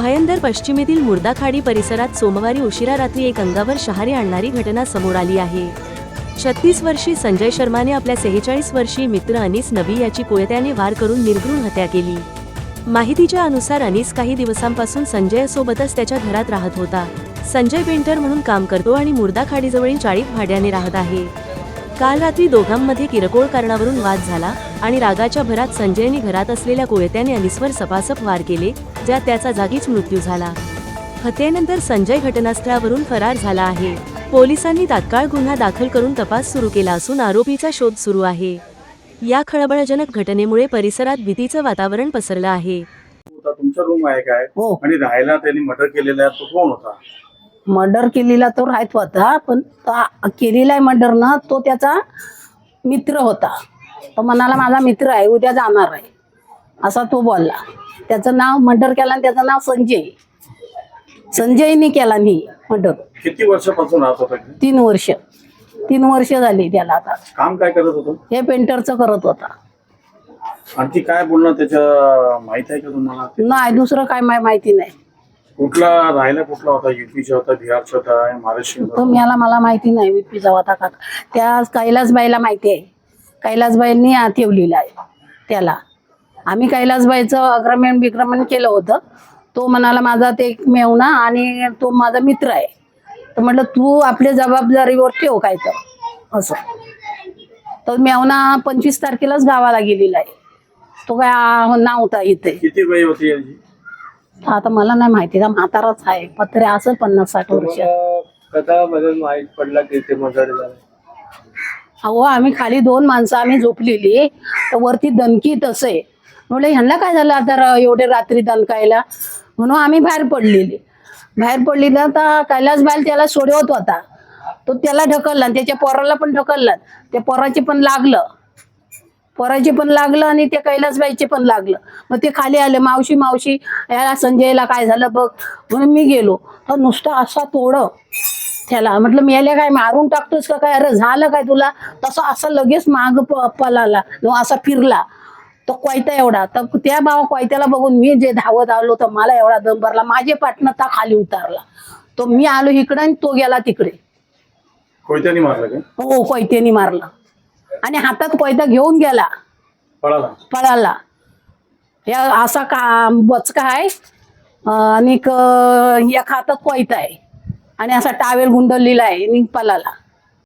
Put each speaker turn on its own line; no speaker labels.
भायंदर पश्चिमेतील मुर्दाखाडी परिसरात सोमवारी उशिरा रात्री एक अंगावर शहारे आणणारी घटना समोर आली आहे. छत्तीस वर्षी संजय शर्माने आपल्या सेहेचाळीस वर्षीय मित्र अनिस नबी याची कोयत्याने वार करून निर्घृण हत्या केली. माहितीच्या अनुसार अनिस काही दिवसांपासून संजयसोबतच त्याच्या घरात राहत होता. संजय पेंटर म्हणून काम करतो आणि मुर्दाखाडीजवळील चाळीत भाड्याने राहत आहे. काल रात्री दोघांमध्ये किरकोळ कारणावरून वाद झाला आणि रागाच्या भरात संजयने घरात असलेल्या कोयत्याने अनिसवर सपासप वार केले ज्यात त्याचा जागीच मृत्यू झाला. हत्येनंतर संजय घटनास्थळावरून फरार झाला आहे. पोलिसांनी तात्काळ गुन्हा दाखल करून तपास सुरू केला असून आरोपीचा शोध सुरू आहे. या खळबळजनक घटनेमुळे परिसरात भीतीचं वातावरण पसरलं आहे.
होता तुमचा रूम आहे काय?
हो.
आणि राहायला त्यांनी मर्डर केलेला आहे तो कोण होता?
मर्डर केलेला तो राहत होता पण केलेला आहे मर्डर ना तो त्याचा मित्र होता. तो म्हणाला माझा मित्र आहे उद्या जाणार आहे. असा तो बोलला. त्याचं नाव मर्डर केला आणि त्याचं नाव संजय. संजयने केला नाही मर्डर.
किती वर्षापासून राहत होता इथे?
तीन वर्ष. तीन वर्ष झाली त्याला आता.
काम काय करत होतो?
हे पेंटरचं करत होता.
आणखी काय बोलणं त्याच्या माहीत आहे का तुम्हाला?
नाही दुसरं काय माहिती नाही.
कुठला राहायला कुठला होता? युपीचा होता बिहारचा होता महाराष्ट्र
तो मला मला माहिती नाही विपीचा होता का? त्या कैलासबाईला माहिती आहे. कैलासबाईंनी आ- ठेवलेला आहे. त्याला. आम्ही कैलासबाईचं अग्रमण विक्रमण केलं होतं. तो म्हणाला माझा ते एक मेवना आणि तो माझा मित्र आहे. तर म्हटलं तू आपल्या जबाबदारीवर ठेव काय तर. असं. तर मेवना पंचवीस तारखेलाच गावाला गेलेला आहे. तो काय नव्हता इथे.
किती वय होती याची?
आता मला नाही माहिती. का म्हाताराच आहे. पत्रे असं पन्नास साठ वर्ष.
कथा मध्ये माहीत पडला की ते मर्डर झालं?
अहो आम्ही खाली दोन माणसं आम्ही झोपलेली तर वरती दणकीत आहे म्हणलं ह्यांना काय झालं आता र- एवढे रात्री दणकायला? म्हणून आम्ही बाहेर पडलेली. बाहेर पडलेला तर कैलास बाईल त्याला सोडवत होता. तो त्याला ढकलला आणि त्याच्या पोराला पण ढकलला. त्या पोराचे पण लागलं. पोराचे पण लागलं आणि त्या कैलासबाईचे पण लागलं. मग ते खाली आले मावशी मावशी याला संजयला काय झालं बघ. म्हणून मी गेलो. तर नुसता असा तोड. त्याला. म्हटलं मी याला काय मारून टाकतोस का काय? अरे झालं काय तुला? तसं असं लगेच माग प- पळाला. तो असा फिरला. तो कोयता एवढा. तर त्या बाबा कोयत्याला बघून मी जे धावत आलो तर मला एवढा दम भरला. माझे पाटणं ता खाली उतारला. तो मी आलो इकडे आणि तो गेला तिकडे.
कोयत्याने मारलं
हो कोयत्यानी मारला. आणि हातात कोयता घेऊन गेला.
पळाला.
या असा का बचका आहे. आणि एक हातात कोयता आहे. आणि असा टावेल गुंडलेला आहे आणि